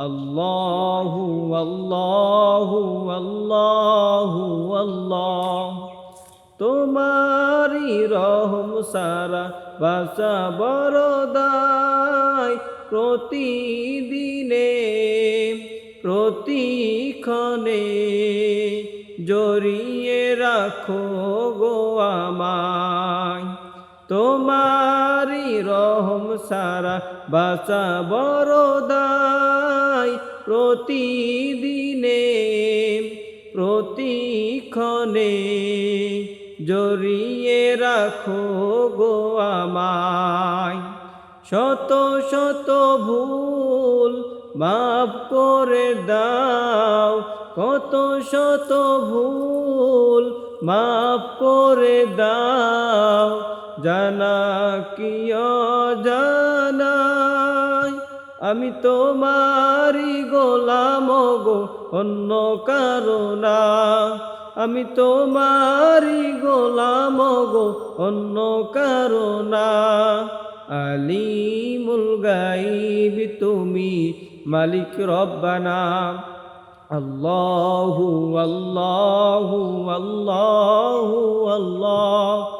আল্লাহু আল্লাহু আল্লাহু আল্লাহ তোমারি রহম সারা বাসা বরদায় প্রতিদিনে, প্রতিক্ষণে জড়িয়ে রাখো গো আমায়। তোমারি রহম সারা বাসা বরদায় প্রতিদিনে, প্রতিক্ষণে জড়িয়ে রাখো গো আমায়। শত শত ভুল মাফ করে দাও। কত, শত ভুল মাফ করে দাও। জানা কি জানাই আমি তোমারি গোলাম গো, অন্য কারণা আমি তোমারি গোলাম গো, অন্য কারণা আলিমুল গাইব তুমি মালিক রব্বানা। আল্লাহু আল্লাহু আল্লাহু আল্লাহ।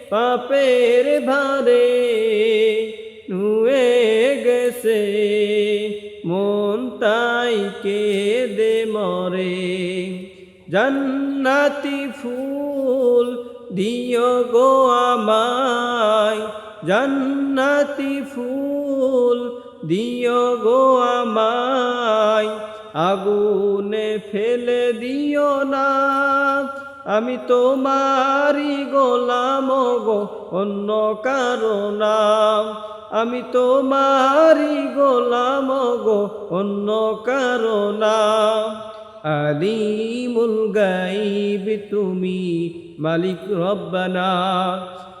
পাপের ভারে নুয়ে গেছে, মন তাই দে মরে। জান্নাতি ফুল দিও গো আমায়, জান্নাতি ফুল দিও গো আমায়। আগুনে ফেলে দিও না আমি তোমারি গোলাম গো, অন্য কারণা আমি তোমারি গোলাম গো, অন্য কারণা আলিমুল গাইব তুমি মালিক রব্বানা।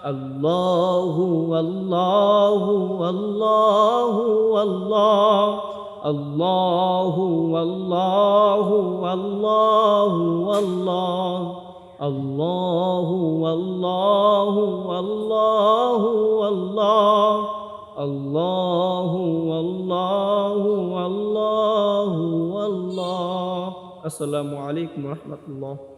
আল্লাহু আল্লাহু আল্লাহু আল্লাহ। আল্লাহু আল্লাহু আল্লাহু আল্লাহ। আল্লাহু আল্লাহু আল্লাহু আল্লাহ আল্লাহু আল্লাহু আল্লাহু আল্লাহ আসসালামু আলাইকুম রহমতুল্লাহ